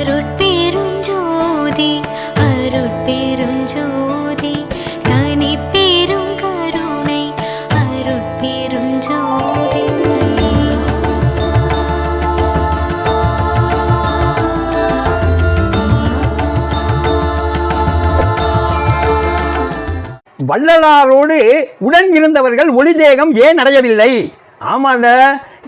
அருட்பெருஞ்சோதி அருட்பெருஞ்சோதி தனி பெரும் கருணை அருட்பெருஞ்சோதி. வள்ளலாரோடு உடன் இருந்தவர்கள் ஒளிதேகம் ஏன் அடையவில்லை? ஆமாண்ட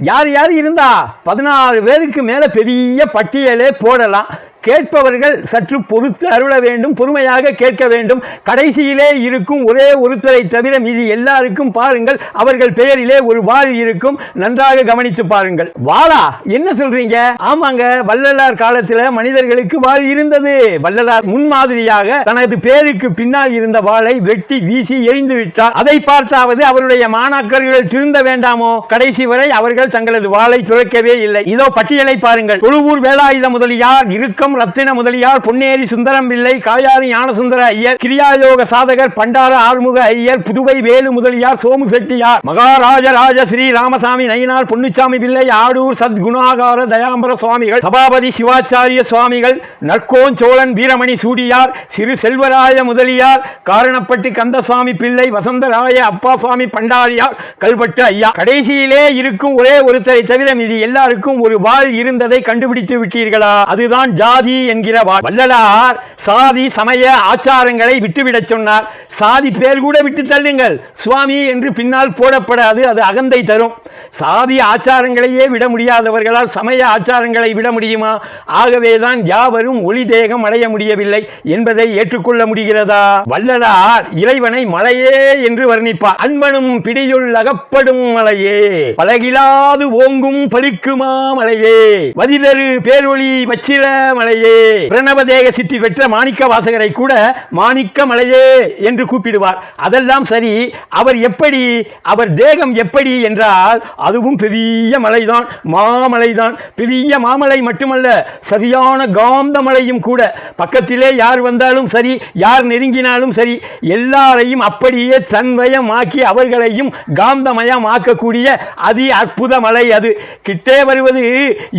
யார் யார் இருந்தா பதினாறு பேருக்கு மேலே பெரிய பட்டியலே போடலாம். கேட்பவர்கள் சற்று பொறுத்து அருள வேண்டும் பொறுமையாக கேட்க வேண்டும். கடைசியிலே இருக்கும் ஒரே ஒருத்தரை தவிர மீதி எல்லாருக்கும் பாருங்கள் அவர்கள் பெயரிலே ஒரு வாள் இருக்கும். நன்றாக கவனித்து பாருங்கள். வாளா என்ன சொல்றீங்க? ஆமாங்க வள்ளலார் காலத்தில் மனிதர்களுக்கு வாள் இருந்தது. வள்ளலார் முன்மாதிரியாக தனது பேருக்கு பின்னால் இருந்த வாளை வெட்டி வீசி எரிந்து விட்டார். அதை பார்த்தாவது அவருடைய மாணாக்கர்கள் திருந்த வேண்டாமோ? கடைசி வரை அவர்கள் தங்களது வாளை துறக்கவே இல்லை. இதோ பட்டியலை பாருங்கள். தொழுவூர் வேலாயுத முதலியார் இறுக்கம் ரத்தின முதலியார் பொன்னேரி சுந்தரம் பிள்ளை காயாறு ஞானசுந்தர ஐயர் கிரியாயோக சாதகர் பண்டார ஆறுமுக ஐயர் புதுவை வேலு முதலியார் சோமு செட்டியார் மகாராஜராஜ ஸ்ரீ ராமசாமி நயினார் பொன்னுச்சாமி பிள்ளை ஆடூர் சத்குணாகார தயாம்பர சுவாமிகள் சபாபதி சிவாச்சாரிய சுவாமிகள் நற்கோன் சோழன் வீரமணி சூடியார் சிறு செல்வராய முதலியார் காரணப்பட்டு கந்தசாமி பிள்ளை வசந்தராய அப்பாசாமி பண்டாரியார் கல்பட்டு ஐயா. கடைசியிலே இருக்கும் ஒரே ஒருத்தரை தவிர மீது எல்லாருக்கும் ஒரு வாள் இருந்ததை கண்டுபிடித்து விட்டீர்களா? அதுதான் ஜாதி என்கிற வள்ளலார் சாதி சமய ஆச்சாரங்களை விட்டுவிடச் சொன்னார். சாதி பேர் கூட விட்டு தள்ளுங்கள். சுவாமி என்று பின்னால் போடப்படாது அது அகந்தை தரும். சாதி ஆச்சாரங்களையே விட முடியாதவர்களால் சமய ஆச்சாரங்களை விட முடியுமா? ஆகவேதான் யாவரும் ஒளி தேகம் அடைய முடியவில்லை என்பதை ஏற்றுக்கொள்ள முடிகிறதா? வள்ளலார் இறைவனை மலையே என்று வர்ணிப்பார். அன்பனும் பிடியுள் அகப்படும் மலையே. பலகிலாது ஓங்கும் பலிக்குமா மலையே. வதிதரு பேரொளி வச்சிர மலையே. பிரணவதேக சித்தி பெற்ற மாணிக்க வாசகரை கூட மாணிக்க மலையே என்று கூப்பிடுவார். அதெல்லாம் சரி அவர் எப்படி அவர் தேகம் எப்படி என்றால் அதுவும் பெரிய மலைதான் மாமலைதான். பெரிய மாமலை மட்டுமல்ல சரியான காந்த மலையும் கூட. பக்கத்திலே யார் வந்தாலும் சரி யார் நெருங்கினாலும் சரி எல்லாரையும் அப்படியே தன்வயமாக்கி அவர்களையும் காந்தமயம் ஆக்கக்கூடிய அதி அற்புத மலை அது. கிட்டே வருவது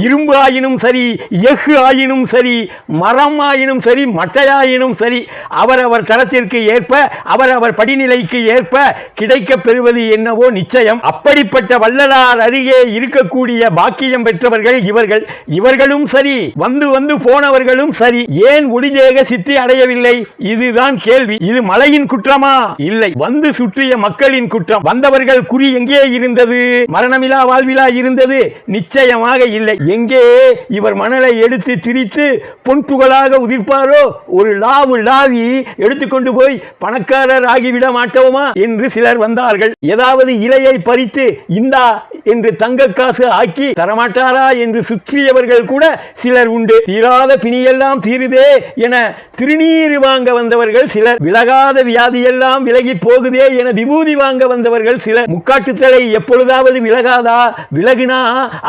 இரும்பு ஆயினும் சரி எஃகு ஆயினும் சரி சரி மரமாயினும் சரி மட்டையாயினும் சரி அவரவர் தரத்திற்கு ஏற்ப அவரவர் படிநிலைக்கு ஏற்ப கிடைக்கப் பெறுவது என்னவோ நிச்சயம். அப்படிப்பட்ட வள்ளலார் அருகே இருக்கக்கூடிய பாக்கியம் பெற்றவர்கள் இவர்கள். இவர்களும் சரி வந்து வந்து போனவர்களும் சரி. ஏன் ஒளிதேக சித்தி அடையவில்லை? இதுதான் கேள்வி. இது மலையின் குற்றமா? இல்லை. வந்து சுற்றிய மக்களின் குற்றம். வந்தவர்கள் குறி எங்கே இருந்தது? மரணமிலா வாழ்விலா இருந்தது? நிச்சயமாக இல்லை. எங்கே? இவர் மணலை எடுத்து திரித்து பொன் துகளாக உதிர்ப்பாரோ? ஒரு லாவு லாவி எடுத்துக்கொண்டு போய் பணக்காரர் ஆகிவிட மாட்டோமா? என்று சிலர் வந்தார்கள். ஏதாவது இலையை பறித்து இந்தா என்று தங்க காசு ஆக்கி தரமாட்டாரா என்று சுற்றியவர்கள் கூட சிலர் உண்டு. தீராத பிணியெல்லாம் தீருதே என திருநீர் வாங்க வந்தவர்கள் சிலர். விலகாத வியாதியெல்லாம் விலகி போகுதே என விபூதி வாங்க வந்தவர்கள் சிலர். முக்காட்டுத்தலை எப்பொழுதாவது விலகாதா? விலகினா?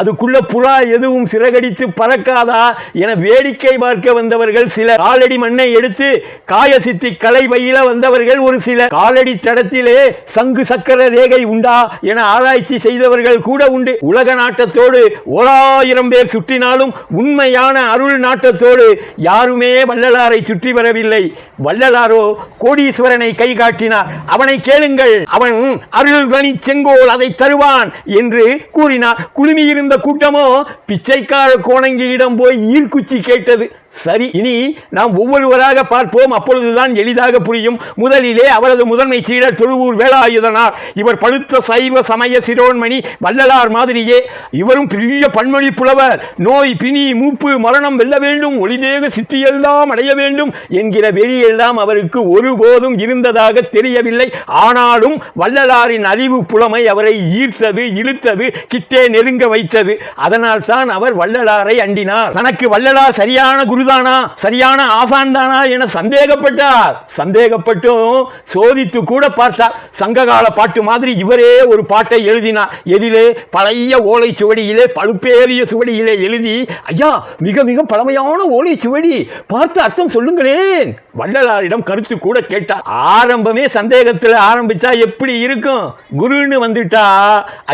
அதுக்குள்ள புறா எதுவும் சிறகடித்து பறக்காதா? என வேடிக்கை பார்க்க வந்தவர்கள் சிலர். காலடி மண்ணை எடுத்து காயசித்தி கலை பயில வந்தவர்கள் ஒரு சிலர். காலடி தடத்திலே சங்கு சக்கர ரேகை உண்டா என ஆராய்ச்சி செய்தவர்கள் கூட உண்டு. உலக நாட்டத்தோடு ஓராயிரம் பேர் சுற்றினாலும் உண்மையான அருள் நாட்டத்தோடு யாருமே வள்ளலாரை சுற்றி வரவில்லை. வள்ளலாரோ கோடீஸ்வரனை கை காட்டினார். அவனை கேளுங்கள். அவன் அருள் செங்கோல் அதை தருவான் என்று கூறினார். குழுமியிருந்த கூட்டமோ பிச்சைக்கார கோணங்கியிடம் போய் ஈர்க்குச்சி கேட்டது சரி இனி நாம் ஒவ்வொருவராக பார்ப்போம். அப்பொழுதுதான் எளிதாக புரியும். முதலிலே அவரது முதன்மை சீடர் தொழுவூர் வேலாயுதனார். இவர் பழுத்த சைவ சமய சிரோன்மணி வள்ளலார் மாதிரியே. இவரும் பெரிய பன்மொழி புலவர். நோய் பிணி மூப்பு மரணம் வெல்ல வேண்டும். ஒளிதேக சித்தியெல்லாம் அடைய வேண்டும் என்கிற வெறியெல்லாம் அவருக்கு ஒருபோதும் இருந்ததாக தெரியவில்லை. ஆனாலும் வள்ளலாரின் அறிவு புலமை அவரை ஈர்த்தது இழுத்தது கிட்டே நெருங்க வைத்தது. அதனால் தான் அவர் வள்ளலாரை அண்டினார். தனக்கு வள்ளலார் சரியான குரு குருதானா சரியான ஆசான் தானா என சந்தேகப்பட்டார். சந்தேகப்பட்டும் சோதித்து கூட பார்த்தார். சங்ககால பாட்டு மாதிரி இவரே ஒரு பாட்டை எழுதினார். எதிலே பழைய ஓலை சுவடியிலே பழுப்பேறிய சுவடியிலே எழுதி ஐயா மிக மிக பழமையான ஓலை சுவடி. பார்த்து அர்த்தம் சொல்லுங்களேன். வள்ளலாரிடம் கருத்து கூட கேட்டார். ஆரம்பமே சந்தேகத்தில் ஆரம்பிச்சா எப்படி இருக்கும்? குருன்னு வந்துட்டா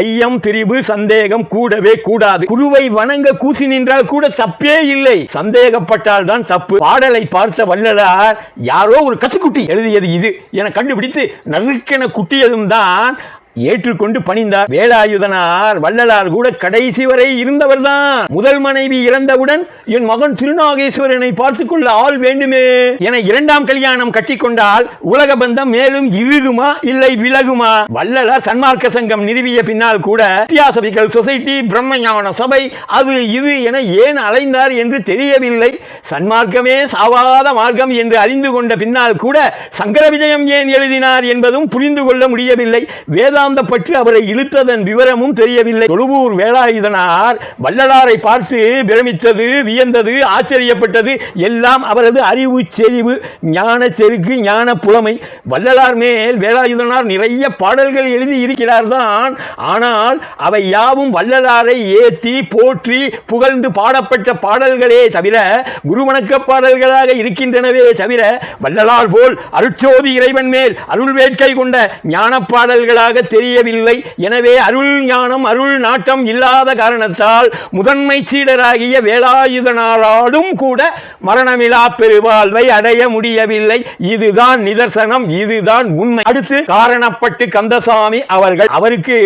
ஐயம் திரிபு சந்தேகம் கூடவே கூடாது. குருவை வணங்க கூசி நின்றால் கூட தப்பே இல்லை. சந்தேகப்பட்ட பாடப்பட்டால் தான் தப்பு. பாடலை பார்த்த வள்ளலார் யாரோ ஒரு கத்துக்குட்டி எழுதியது இது. என கண்டுபிடித்து நறுக்கென குட்டியதும் தான் ஏற்றுக்கொண்டு பணிந்தார். வேலாயுதனார் வள்ளலார் கூட கடைசி வரை இருந்தவர்தான். முதல் மனைவி இறந்தவுடன் என் மகன் திருநாகேஸ்வரனை பார்த்துக்கொள்ள ஆள் வேண்டுமே என இரண்டாம் கல்யாணம் கட்டிக்கொண்டால் உலக பந்தம் மேலும் இழுகுமா இல்லை விலகுமா? வள்ளலார் சன்மார்க்க சங்கம் நிறுவிய பின்னால் கூட வித்தியாசபிகள் சொசைட்டி பிரம்மஞான சபை அது இது என ஏன் அலைந்தார் என்று தெரியவில்லை. சன்மார்க்கமே சாவாத மார்க்கம் என்று அறிந்து கொண்ட பின்னால் கூட சங்கர விஜயம் ஏன் எழுதினார் என்பதும் புரிந்து கொள்ள முடியவில்லை. வேதாந்த பற்றி அவரை இழுத்ததன் விவரமும் தெரியவில்லை. தொழுவூர் வேலாயுதனார் வள்ளலாரை பார்த்து பிரமித்தது வியந்தது ஆச்சரியப்பட்டது. எல்லாம் அவரது அறிவு செறிவு ஞான செருக்கு ஞான புலமை. வள்ளலார் மேல் வேலாயுதனார் நிறைய பாடல்கள் எழுதி இருக்கிறார் தான் ஆனால் அவை யாவும் வள்ளலாரை ஏற்றி போற்றி புகழ்ந்து பாடப்பட்ட பாடல்களே தவிர குருவணக்க பாடல்களாக இருக்கின்றனவே தவிர வள்ளலார் போல் அருட்சோதி இறைவன் மேல் அருள் வேட்கை கொண்ட ஞான பாடல்களாக தெரியவில்லை. எனவே அருள் ஞானம் அருள் நாட்டம் இல்லாத காரணத்தால் முதன்மை சீடராகிய வேலாயுதனாராலும் கூட மரணமிலா பெருவாழ்வை அடைய முடியவில்லை. இதுதான் நிதர்சனம் இதுதான் உண்மை. அடுத்து காரணப்பட்டு கந்தசாமி அவர்கள். அவருக்கு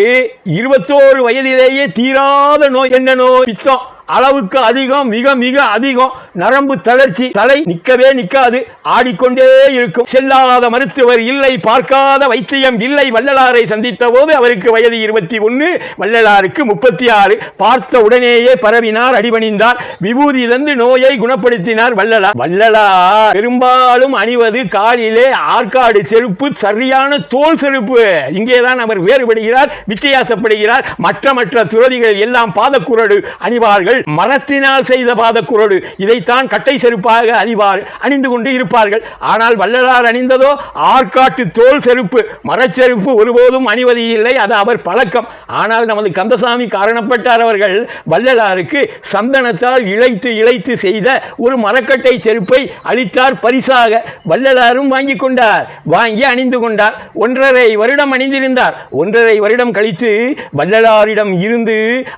இருபத்தோரு வயதிலேயே தீராத நோய். என்ன நோய்? பித்தம். அளவுக்கு அதிகம் மிக மிக அதிகம். நரம்பு தளர்ச்சி தலை நிற்கவே நிற்காது ஆடிக்கொண்டே இருக்கும். செல்லாத மருத்துவர் இல்லை பார்க்காத வைத்தியம் இல்லை. வள்ளலாரை சந்தித்த போது அவருக்கு வயது இருபத்தி ஒன்று வள்ளலாருக்கு முப்பத்தி ஆறு. பார்த்த உடனேயே பரவினார் அடிபணிந்தார். விபூதி தந்து நோயை குணப்படுத்தினார் வள்ளலார் வள்ளலார் பெரும்பாலும் அணிவது காலிலே ஆற்காடு செருப்பு சரியான தோல் செருப்பு. இங்கேதான் அவர் வேறுபடுகிறார் வித்தியாசப்படுகிறார். மற்ற மற்ற துறதிகள் எல்லாம் பாதக்குரடு அணிவார்கள். மரத்தினால் செய்த பாதக்குரடு இதைத்தான் கட்டை செருப்பாக அணிவார் அணிந்து கொண்டு இருப்பார்கள். ஆனால் வள்ளலார் அணிந்ததோ ஆற்காட்டு தோல் செருப்பு. மரச்செருப்பு ஒருபோதும் அணிவது இல்லை அது அவர் பழக்கம். ஆனால் நமது கந்தசாமி காரணப்பட்டார் அவர்கள் வள்ளலாருக்கு சந்தனத்தால் இழைத்து இழைத்து செய்த ஒரு மரக்கட்டை செருப்பை அளித்தார் பரிசாக. வள்ளலாரும் வாங்கி கொண்டார் வாங்கி அணிந்து கொண்டார். ஒன்றரை வருடம் அணிந்திருந்தார். ஒன்றரை வருடம் கழித்து வள்ளலாரிடம் இருந்து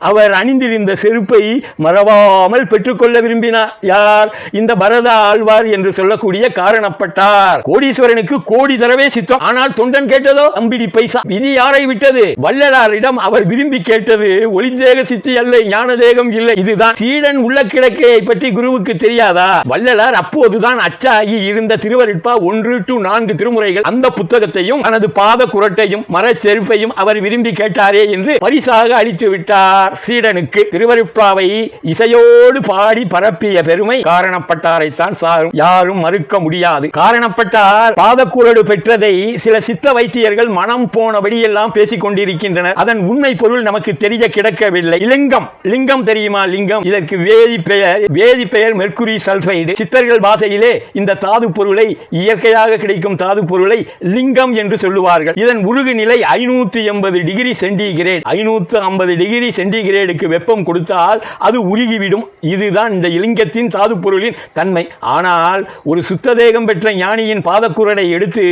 அவர் அணிந்திருந்த செருப்பை மறவாமல் பெற்றுக்கொள்ள விரும்பினார். யார்? இந்த பரத ஆழ்வார் என்று சொல்லக்கூடிய காரணப்பட்டார். கோடீஸ்வரனுக்கு கோடி தரவே சித்தம். ஆனால் தொண்டன் கேட்டதோ? அம்பிடி பைசா. விதி யாரை விட்டது? வள்ளலாரிடம் அவர் விரும்பி கேட்டது ஒளிந்தேக சித்தி அல்ல ஞானதேகம் இல்லை. இதுதான் சீடன் உள்ள கிழக்கையை பற்றி குருவுக்கு தெரியாதா? வள்ளலார் அப்போதுதான் அச்சாகி இருந்த திருவருட்பா ஒன்று டு நான்கு திருமுறைகள் அந்த புத்தகத்தையும் தனது பாத குரட்டையும் மரச்செருப்பையும் அவர் விரும்பி கேட்டாரே என்று பரிசாக அளித்து விட்டார். சீடனுக்கு திருவருட்பாவை இசையோடு பாடி பரப்பிய பெருமை காரணப்பட்டாரைத்தான் சாரும் யாரும் மறுக்க முடியாது. காரணப்பட்டார் பாதக்குரடு பெற்றதை சில சித்த வைத்தியர்கள் மனம் போனபடி எல்லாம் பேசிக் கொண்டிருக்கின்றனர். அதன் உண்மை பொருள் நமக்கு தெரிய கிடக்கவில்லை. லிங்கம். லிங்கம் தெரியுமா? லிங்கம். இதற்கு வேதி பெயர் வேதி பெயர் மெர்குரி சல்பைடு. சித்தர்கள் பாசையிலே இந்த தாது பொருளை இயற்கையாக கிடைக்கும் தாது பொருளை லிங்கம் என்று சொல்லுவார்கள். இதன் உருகு நிலை ஐநூத்தி எண்பது டிகிரி சென்டிகிரேட். ஐநூத்தி ஐம்பது டிகிரி சென்டிகிரேடுக்கு வெப்பம் கொடுத்தால் அது உருகிவிடும். இதுதான் இந்த இலிங்கத்தின் தாது பொருளின் தன்மை. ஆனால் ஒரு சுத்ததேகம் பெற்ற ஞானியின் பாதக்குரடை எடுத்து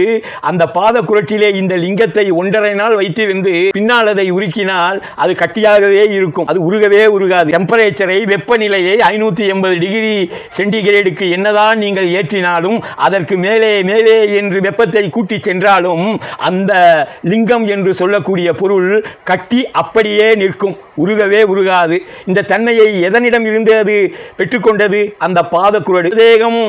அந்த பாதக்குரட்டிலே இந்த லிங்கத்தை ஒன்றரை நாள் வைத்திருந்து பின்னால் அதை உருக்கினால் அது கட்டியாகவே இருக்கும். அது உருகவே உருகாது. டெம்பரேச்சரை வெப்பநிலையை ஐநூற்றி எண்பது டிகிரி சென்டிகிரேடுக்கு என்னதான் நீங்கள் ஏற்றினாலும் அதற்கு மேலே மேலே என்று வெப்பத்தை கூட்டி சென்றாலும் அந்த லிங்கம் என்று சொல்லக்கூடிய பொருள் கட்டி அப்படியே நிற்கும். உருகவே உருகாது. இந்த தன்மையை எதனிடம் இருந்து அது பெற்றுக்கொண்டது? அந்த பாதக்குரடு தேகம்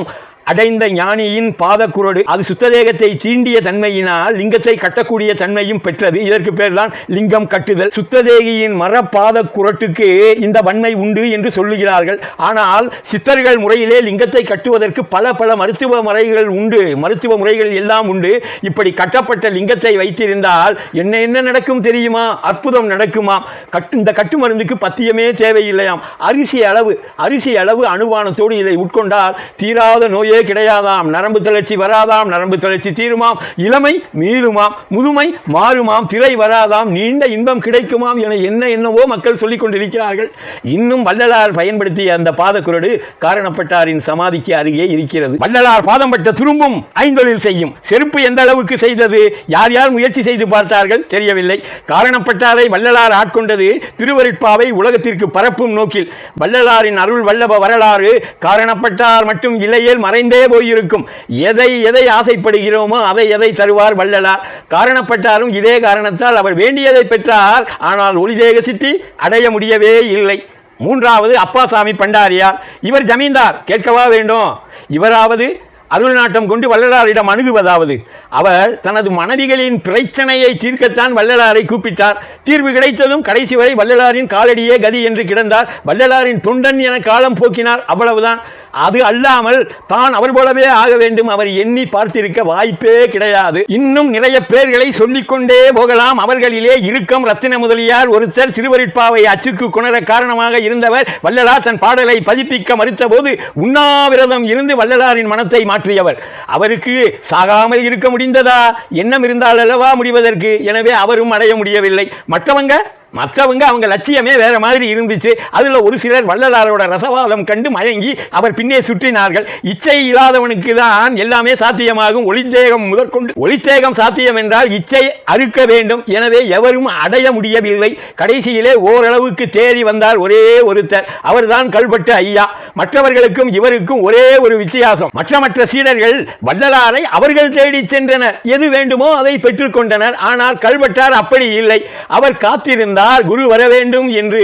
அடைந்த ஞானியின் பாதக்குரடு அது சுத்ததேகத்தை தீண்டிய தன்மையினால் லிங்கத்தை கட்டக்கூடிய தன்மையும் பெற்றது. இதற்கு பேர் தான் லிங்கம் கட்டுதல். சுத்ததேகியின் மரப்பாத குரட்டுக்கு இந்த வன்மை உண்டு என்று சொல்லுகிறார்கள். ஆனால் சித்தர்கள் முறையிலே லிங்கத்தை கட்டுவதற்கு பல பல மருத்துவ முறைகள் உண்டு. மருத்துவ முறைகள் எல்லாம் உண்டு. இப்படி கட்டப்பட்ட லிங்கத்தை வைத்திருந்தால் என்ன என்ன நடக்கும் தெரியுமா? அற்புதம் நடக்குமாம் கட்டு இந்த கட்டு மருந்துக்கு பத்தியமே தேவையில்லையாம். அரிசி அளவு அரிசி அளவு அனுமானத்தோடு இதை உட்கொண்டால் தீராத நோயை முடியவே கிடையாதாம். நரம்பு தளர்ச்சி வராதாம். நரம்பு தளர்ச்சி தீருமாம். இளமை மீளுமாம். முதுமை மாறுமாம். திரை வராதாம். நீண்ட இன்பம் கிடைக்குமாம் என என்ன என்னவோ மக்கள் சொல்லிக் கொண்டிருக்கிறார்கள். இன்னும் வள்ளலார் பயன்படுத்திய அந்த பாதக்குரடு காரணப்பட்டாரின் சமாதிக்கு அருகே இருக்கிறது. வள்ளலார் பாதம் பட்ட துரும்பும் ஐந்தொழில் செய்யும். செருப்பு எந்த அளவுக்கு செய்தது? யார் யார் முயற்சி செய்து பார்த்தார்கள்? தெரியவில்லை. காரணப்பட்டாரை வள்ளலார் ஆட்கொண்டது திருவருட்பாவை உலகத்திற்கு பரப்பும் நோக்கில். வள்ளலாரின் அருள் வல்லப வரலாறு காரணப்பட்டார் மட்டும் இல்லையேல் மறைந்தே போயிருக்கும். எதை எதை ஆசைப்படுகிறோமோ அதை எதை தருவார் வள்ளலார். காரணப்பட்டாலும் இதே காரணத்தால் அவர் வேண்டியதை பெற்றார். ஆனால் ஒளிதேக சித்தி அடைய முடியவே இல்லை. மூன்றாவது அப்பாசாமி பண்டாரியார். இவர் ஜமீன்தார். கேட்கவா வேண்டும்? இவராவது அருள் நாட்டம் கொண்டு வள்ளலாரிடம் அணுகுவதாவது. அவர் தனது மனைவிகளின் பிரச்சனையை தீர்க்கத்தான் வள்ளலாரை கூப்பிட்டார். தீர்வு கிடைத்ததும் கடைசி வரை வள்ளலாரின் காலடியே கதி என்று கிடந்தார். வள்ளலாரின் தொண்டன் என காலம் போக்கினார். அவ்வளவுதான். அது அல்லாமல் தான் அவர் போலவே ஆக வேண்டும். அவர் எண்ணி பார்த்திருக்க வாய்ப்பே கிடையாது. இன்னும் நிறைய பேர்களை சொல்லிக்கொண்டே போகலாம். அவர்களிலே இறுக்கம் ரத்தின முதலியார் ஒருத்தர் திருவருட்பாவை அச்சுக்கு குணர காரணமாக இருந்தவர் வள்ளலார் தன் பாடலை பதிப்பிக்க மறுத்தபோது உண்ணாவிரதம் இருந்து வள்ளலாரின் மனத்தை மாற்றியவர் அவருக்கு சாகாமல் இருக்க முடிந்ததா? எண்ணம் இருந்தால் அல்லவா முடிவதற்கு? எனவே அவரும் அடைய முடியவில்லை. மற்றவங்க? மற்றவங்க அவங்க லட்சியமே வேற மாதிரி இருந்துச்சு. அதில் ஒரு சிலர் வள்ளலாரோட ரசவாதம் கண்டு மயங்கி அவர் பின்னே சுற்றினார்கள். இச்சை இல்லாதவனுக்கு தான் எல்லாமே சாத்தியமாகும். ஒளித்தேகம் முதற்கொண்டு ஒளித்தேகம் சாத்தியம் என்றால் இச்சை அறுக்க வேண்டும். எனவே எவரும் அடைய முடியவில்லை. கடைசியிலே ஓரளவுக்கு தேறி வந்தார் ஒரே ஒருத்தர். அவர்தான் கல்பட்டு ஐயா. மற்றவர்களுக்கும் இவருக்கும் ஒரே ஒரு வித்தியாசம். மற்ற மற்ற சீடர்கள் வள்ளலாரை அவர்கள் தேடி சென்றனர். எது வேண்டுமோ அதை பெற்றுக்கொண்டனர் ஆனால் கல்வெட்டார் அப்படி இல்லை. அவர் காத்திருந்தார். குரு வர வேண்டும் என்று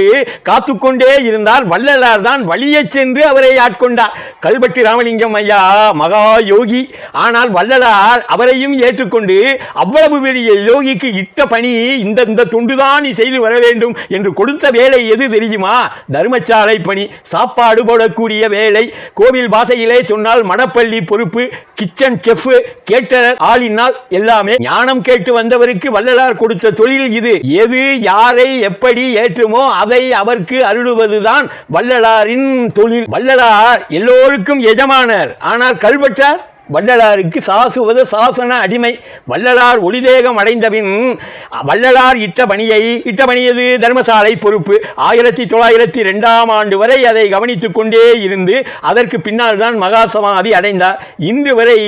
காத்துக்கொண்டே இருந்தார் வள்ளலார் தான் வழியை சென்று அவரை ஆட்கொண்டார். கல்வெட்டு ராமலிங்கம் ஐயா மகா யோகி. ஆனால் வள்ளலார் அவரையும் ஏற்றுக்கொண்டு அவ்வளவு பெரிய யோகிக்கு இட்ட பணி இந்த இந்த துண்டுதான் நீ செய்து வர வேண்டும் என்று கொடுத்த வேலை எது தெரியுமா? தர்மசாலை பணி சாப்பாடு போடக்கூடிய வேலை. கோவில் வாசையிலே சொன்னால் மடப்பள்ளி பொறுப்பு கிச்சன் செஃப் கேட்டர் ஆளினால் எல்லாமே. ஞானம் கேட்டு வந்தவருக்கு வள்ளலார் கொடுத்த தொழில் இது. எது யாரை எப்படி ஏற்றுமோ அதை அவருக்கு அருளுவதுதான் வள்ளலாரின் தொழில். வள்ளலார் எல்லோருக்கும் எஜமானர். ஆனால் கல்வெட்டார்? வள்ளலாருக்கு சாசுவது சாசன அடிமை. வள்ளலார் ஒளிதேகம் அடைந்தபின் வள்ளலார் இட்ட பணியை இட்ட பணியது தர்மசாலை பொறுப்பு. ஆயிரத்தி தொள்ளாயிரத்தி ரெண்டாம் ஆண்டு வரை அதை கவனித்துக் கொண்டே இருந்து அதற்கு பின்னால் தான் மகாசமாதி அடைந்தார். இன்று வரை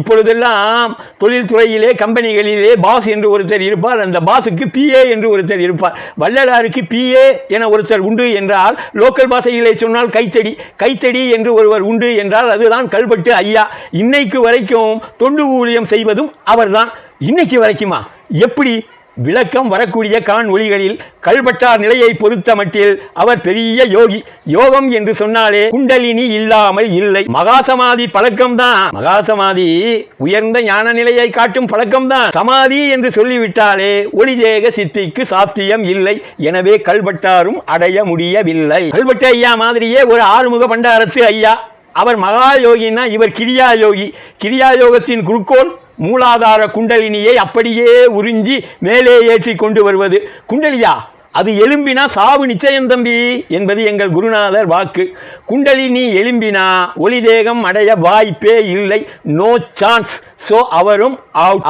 இப்பொழுதெல்லாம் தொழில்துறையிலே கம்பெனிகளிலே பாஸ் என்று ஒருத்தர் இருப்பார். அந்த பாஸுக்கு பிஏ என்று ஒருத்தர் இருப்பார். வள்ளலாருக்கு பிஏ என ஒருத்தர் உண்டு என்றால் லோக்கல் பாஷையிலே சொன்னால் கைத்தடி. கைத்தடி என்று ஒருவர் உண்டு என்றால் அதுதான் கல்பட்டு ஐயா. இன்னைக்கு வரைக்கும் தொண்டு ஊழியம் செய்வதும் அவர்தான். இன்னைக்கு வரைக்குமா? எப்படி? விளக்கம் வரக்கூடிய கான் ஒளிகளில் கல்பட்டார் நிலையை பொறுத்த மட்டில் அவர் பெரிய யோகி. யோகம் என்று சொன்னாலே குண்டலினி இல்லாமல் இல்லை. மகாசமாதி பழக்கம்தான். மகாசமாதி உயர்ந்த ஞான நிலையை காட்டும் பழக்கம்தான். சமாதி என்று சொல்லிவிட்டாலே ஒளிதேக சித்திக்கு சாத்தியம் இல்லை. எனவே கல்பட்டாரும் அடைய முடியவில்லை. கல்பட்ட ஐயா மாதிரியே ஒரு ஆறுமுக பண்டாரத்து ஐயா. அவர் மகா யோகின்னா இவர் கிரியா யோகி கிரியா யோகத்தின் குறுக்கோள் மூலாதார குண்டலினியை அப்படியே உறிஞ்சி மேலே ஏற்றி கொண்டு வருவது. குண்டலியா அது எலும்பினா சாவு நிச்சயம் தம்பி என்பது எங்கள் குருநாதர் வாக்கு. குண்டலினி எலும்பினா ஒளிதேகம் அடைய வாய்ப்பே இல்லை. நோ சான்ஸ் சோ அவரும்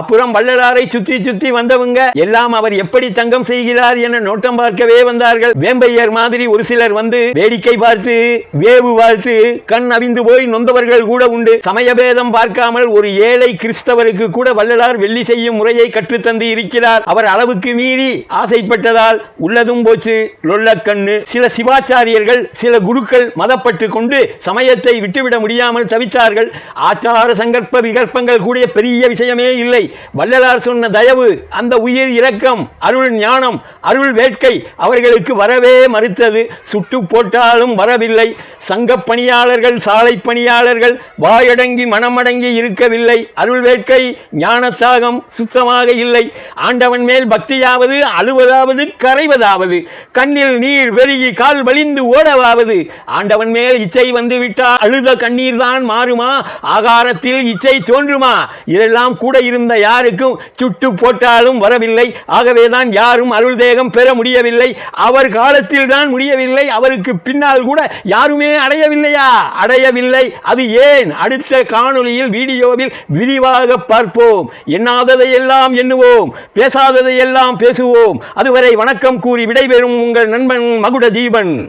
அப்புறம் வள்ளலாரை சுற்றி சுற்றி வந்தவங்க எல்லாம் அவர் எப்படி தங்கம் செய்கிறார் என நோட்டம் பார்க்கவே வந்தார்கள். வேம்பையர் மாதிரி ஒரு சிலர் வந்து வேடிக்கை பார்த்து வேவு பார்த்து கண் அவிந்து போய் நொந்தவர்கள் கூட உண்டு. சமயபேதம் பார்க்காமல் ஒரு ஏழை கிறிஸ்தவருக்கு கூட வள்ளலார் வெள்ளி செய்யும் முறையை கற்றுத்தந்து இருக்கிறார். அவர் அளவுக்கு மீறி ஆசைப்பட்டதால் உள்ளதும் போச்சு. லொல்லக்கண்ணு சில சிவாச்சாரியர்கள் சில குருக்கள் மதப்பட்டு கொண்டு சமயத்தை விட்டுவிட முடியாமல் தவித்தார்கள். ஆச்சார சங்கற்ப விகற்பங்கள் கூட கூடிய பெரிய விஷயமே இல்லை. வள்ளலார் சொன்ன தயவு அந்த உயிர் இரக்கம் அருள் ஞானம் அருள் வேட்கை அவர்களுக்கு வரவே மறுத்தது. சுட்டு போட்டாலும் வரவில்லை. சங்க பணியாளர்கள் சாலை பணியாளர்கள் வாயடங்கி மனமடங்கி இருக்கவில்லை. அருள் வேட்கை ஞானத்தாகம் சுத்தமாக இல்லை. ஆண்டவன் மேல் பக்தியாவது அழுவதாவது கரைவதாவது கண்ணில் நீர் பெருகி கால் வலிந்து ஓடவாவது. ஆண்டவன் மேல் இச்சை வந்து விட்டால் அழுத கண்ணீர் தான் மாறுமா? ஆகாரத்தில் இச்சை தோன்றுமா? இதெல்லாம் கூட இருந்த யாருக்கும் சுட்டு போட்டாலும் வரவில்லை. ஆகவேதான் யாரும் அருள் தேகம் பெற முடியவில்லை. அவர் காலத்தில் தான் முடியவில்லை. அவருக்கு பின்னால் கூட யாருமே அடையவில்லையா? அடையவில்லை. அது ஏன்? அடுத்த காணொளியில் வீடியோவில் விரிவாக பார்ப்போம். எண்ணாததையெல்லாம் எண்ணுவோம். பேசாததையெல்லாம் பேசுவோம். அதுவரை வணக்கம் கூறி விடைபெறும் உங்கள் நண்பன் மகுட தீபன்